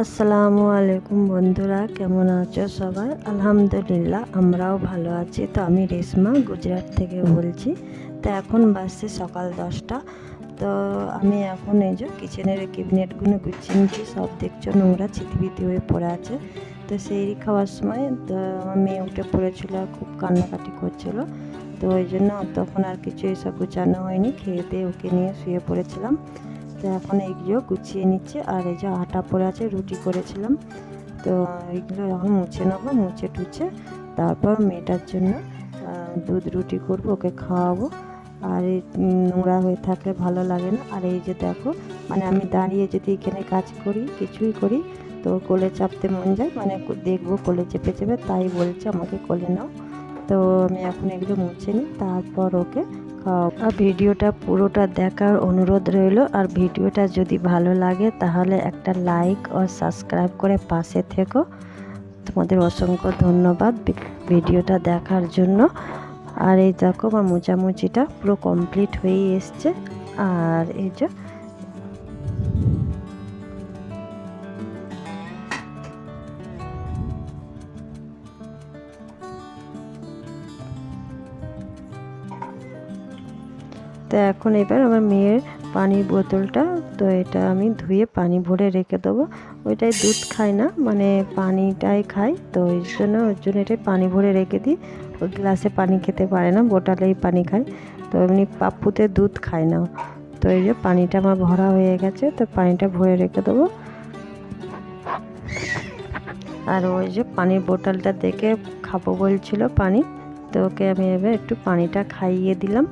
আসসালামু আলাইকুম বন্ধুরা, কেমন আছো সবাই? আলহামদুলিল্লাহ, আমরাও ভালো আছি। তো আমি রেশমা, গুজরাট থেকে বলছি। তো এখন বাসছে সকাল দশটা। তো আমি এখন এই যে কিচেনের ক্যাবিনেটগুলো গুছিয়ে নিচ্ছি সব দেখছ নোংরা ছিতিবিতি হয়ে পড়ে আছে। তো সেই খাওয়ার সময় তো আমার মেয়ে উঠে পড়েছিল, খুব কান্নাকাটি করছিল। তো ওই জন্য তখন আর কিছু এসব গুছানো হয়নি, খেয়ে দিয়ে ওকে নিয়ে শুয়ে পড়েছিলাম। তো এখন এইগুলো গুছিয়ে নিচ্ছি, আর এই যে আটা পড়ে আছে, রুটি করেছিলাম। তো এইগুলো এখন মুছে নেব, মুছে টুছে। তারপর মেয়েটার জন্য দুধ রুটি করব, ওকে খাওয়াবো। আর এই নোংরা হয়ে থাকলে ভালো লাগে না। আর এই যে দেখো মানে আমি দাঁড়িয়ে যদি এখানে কাজ করি, কিছুই করি, তো কোলে চাপতে মন যায়। মানে দেখব কোলে চেপে চেপে, তাই বলছে, আমাকে কোলে নাও। তো আমি এখন এগুলো মুছে নিই, তারপর ওকে আর ভিডিওটা পুরোটা দেখার অনুরোধ রইল। আর ভিডিওটা যদি ভালো লাগে, তাহলে একটা লাইক ও সাবস্ক্রাইব করে পাশে থেকো। তোমাদের অসংখ্য ধন্যবাদ ভিডিওটা দেখার জন্য। আর এই দেখো আমার মোচামুচিটা পুরো কমপ্লিট হয়ে এসছে। আর এই যে তো এখন এবার আমার মেয়ের পানির বোতলটা, তো এটা আমি ধুয়ে পানি ভরে রেখে দেবো। ওইটাই দুধ খায় না মানে পানিটাই খায় তো ওই জন্য, ওর জন্য এটাই পানি ভরে রেখে দিই। ওই গ্লাসে পানি খেতে পারে না বোটালেই পানি খায়। তো এমনি পাপ্পুতে দুধ খায় না। তো এই যে পানিটা আমার ভরা হয়ে গেছে, তো পানিটা ভরে রেখে দেবো। আর ওই যে পানির বোতলটা দেখে খাব বলছিল পানি, তো ওকে আমি এবার একটু পানিটা খাইয়ে দিলাম।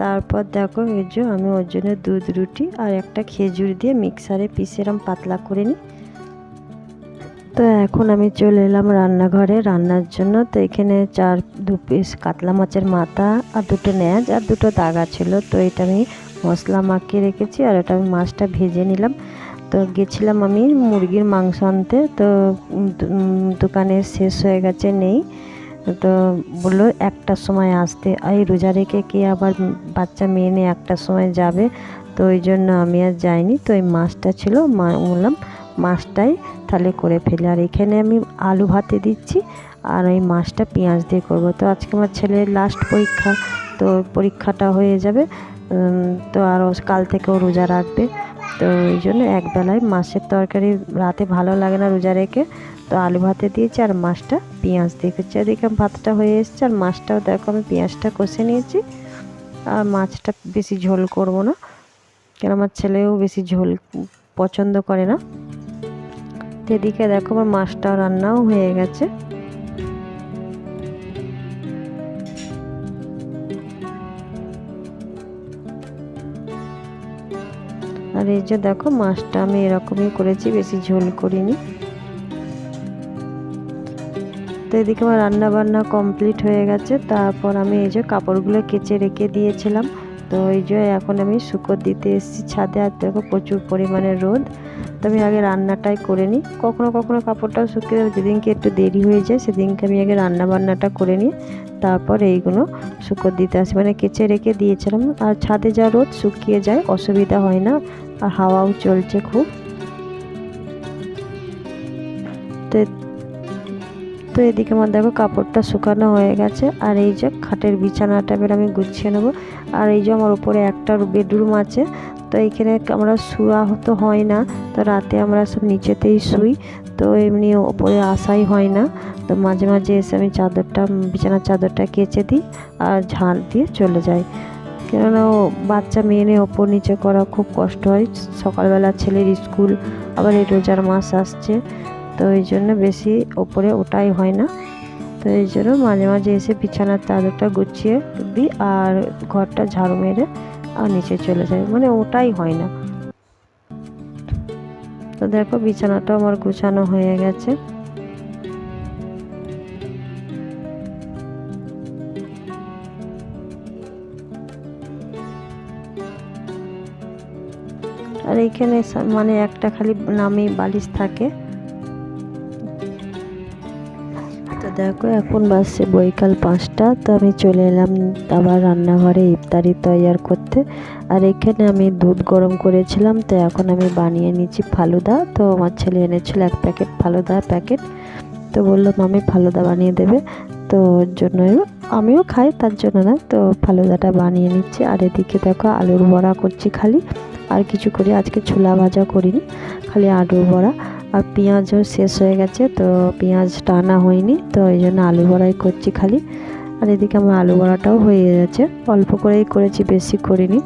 তারপর দেখো এই যে আমি ওর জন্য দুধ, রুটি আর একটা খেজুর দিয়ে মিক্সারে পিসে এরম পাতলা করে নিই। তো এখন আমি চলে এলাম রান্নাঘরে। রান্নার জন্য তো এখানে চার, দু পিস কাতলা মাছের মাথা আর দুটো ন্যাজ আর দুটো দাগা ছিল। তো এটা আমি মশলা মাখিয়ে রেখেছি আর এটা আমি মাছটা ভেজে নিলাম। তো গেছিলাম আমি মুরগির মাংস আনতে। তো দোকানে শেষ হয়ে গেছে, নেই। তো বলল একটার সময় আসতে। এই রোজা রেখে কে আবার বাচ্চা মেয়ে নিয়ে একটার সময় যাবে? তো ওই জন্য আমি আর যাইনি। তো এই মাছটা ছিল, মা বললাম, মাছটাই তাহলে করে ফেলি। আর এখানে আমি আলু ভাতে দিচ্ছি আর ওই মাছটা পেঁয়াজ দিয়ে করব। তো আজকে আমার ছেলের লাস্ট পরীক্ষা, তো পরীক্ষাটা হয়ে যাবে। তো আর কাল থেকেও রোজা রাখবে। তো ওই জন্য একবেলায় মাছের তরকারি রাতে ভালো লাগে না রোজা রেখে। তো আলু ভাতে দিয়েছি আর মাছটা পেঁয়াজ করছি এদিকে ভাতটা হয়ে এসছে আর মাছটাও দেখো আমি পেঁয়াজটা কষে নিয়েছি। আর মাছটা বেশি ঝোল করব না, কেন আমার ছেলেও বেশি ঝোল পছন্দ করে না। তো এদিকে দেখো আমার মাছটাও রান্নাও হয়ে গেছে। আর এই যে দেখো মাছটা আমি এরকমই করেছি, বেশি ঝোল করিনি। তো এদিকে আমার রান্না বান্না কমপ্লিট হয়ে গেছে। তারপর আমি এই যে কাপড়গুলো কেচে রেখে দিয়েছিলাম। তো এই যে এখন আমি শুকো দিতে এসেছি ছাদে। আর দেখো প্রচুর পরিমাণে রোদ। তো আমি আগে রান্নাটাই করে নিই। কখনো কখনো কাপড়টাও শুকিয়ে যায় যেদিনকে একটু দেরি হয়ে যায়, সেদিনকে আমি আগে রান্না বান্নাটা করে নিই। তারপর এইগুলো শুকো দিতে আসি। মানে কেচে রেখে দিয়েছিলাম। আর ছাদে যা রোদ শুকিয়ে যায়, অসুবিধা হয় না। আর হাওয়াও চলছে খুব। তো তো এদিকে আমার দেখো কাপড়টা শুকানো হয়ে গেছে। আর এই যে খাটের বিছানাটা এবার আমি গুছিয়ে নেব। আর এই যে আমার উপরে একটা বেডরুম আছে। তো এইখানে আমরা শুয়া তো হয় না। তো রাতে আমরা সব নিচেতেই শুই। তো এমনি ওপরে আসাই হয় না। তো মাঝে মাঝে এসে আমি চাদরটা, বিছানার চাদরটা কেচে দিই আর ঝাড় দিয়ে চলে যাই। কেননা বাচ্চা মেয়ে নিয়ে ওপর নিচে করা খুব কষ্ট হয়। সকালবেলা ছেলের স্কুল, আবার এই রোজার মাস আসছে। তো এই জন্য বেশি ওপরে ওটাই হয় না। তো এই জন্য মাঝে মাঝে এসে বিছানার চাদরটা গুছিয়ে দিই আর ঘরটা ঝাড়ু মেরে আর নিচে চলে যায় মানে ওটাই হয় না। তো দেখো বিছানাটা আমার গুছানো হয়ে গেছে। আর এইখানে মানে একটা খালি নামে বালিশ থাকে। দেখো, এখন বাজছে বৈকাল পাঁচটা, তো আমি চলে এলাম আবার রান্নাঘরে ইফতারি তৈয়ার করতে। আর এখানে আমি দুধ গরম করেছিলাম, তো এখন আমি বানিয়ে নিচ্ছি ফালুদা। তো আমার ছেলে এনেছিল এক প্যাকেট ফালুদা প্যাকেট, তো বলল, মামি ফালুদা বানিয়ে দেবে। তো ওর জন্য আমিও খাই, তার জন্য না, তো ফালুদাটা বানিয়ে নিচ্ছি। আর এদিকে দেখো, আলুর বড়া করছি খালি। আর কিছু করি, আজকে ছোলা ভাজা করিনি, খালি আলুর বড়া। আর পেঁয়াজও শেষ হয়ে গেছে, তো পেঁয়াজটা টানা হয়নি, তো ওই জন্য আলু বড়াই করছি খালি। আর এদিকে আমার আলু বড়াটাও হয়ে গেছে, অল্প করেই করেছি, বেশি করিনি।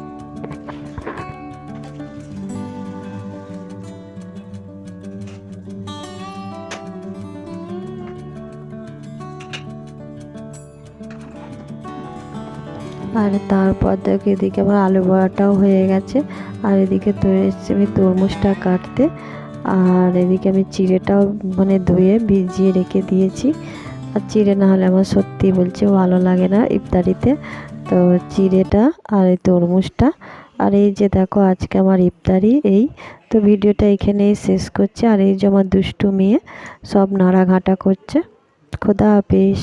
আর তারপর দেখো, এদিকে আমার আলু বড়াটাও হয়ে গেছে, আর এদিকে তো এসেছি আমি তরমুজটা কাটতে। আর এদিকে আমি চিড়েটাও মানে ধুয়ে ভিজিয়ে রেখে দিয়েছি। আর চিড়ে না হলে আমার সত্যি বলছে ভালো লাগে না ইফতারিতে। তো চিড়েটা আর এই তরমুজটা। আর এই যে দেখো আজকে আমার ইফতারি এই। তো ভিডিওটা এখানেই শেষ করছে। আর এই যে আমার দুষ্টু মেয়ে সব নাড়াঘাটা করছে। খোদা হাফিজ।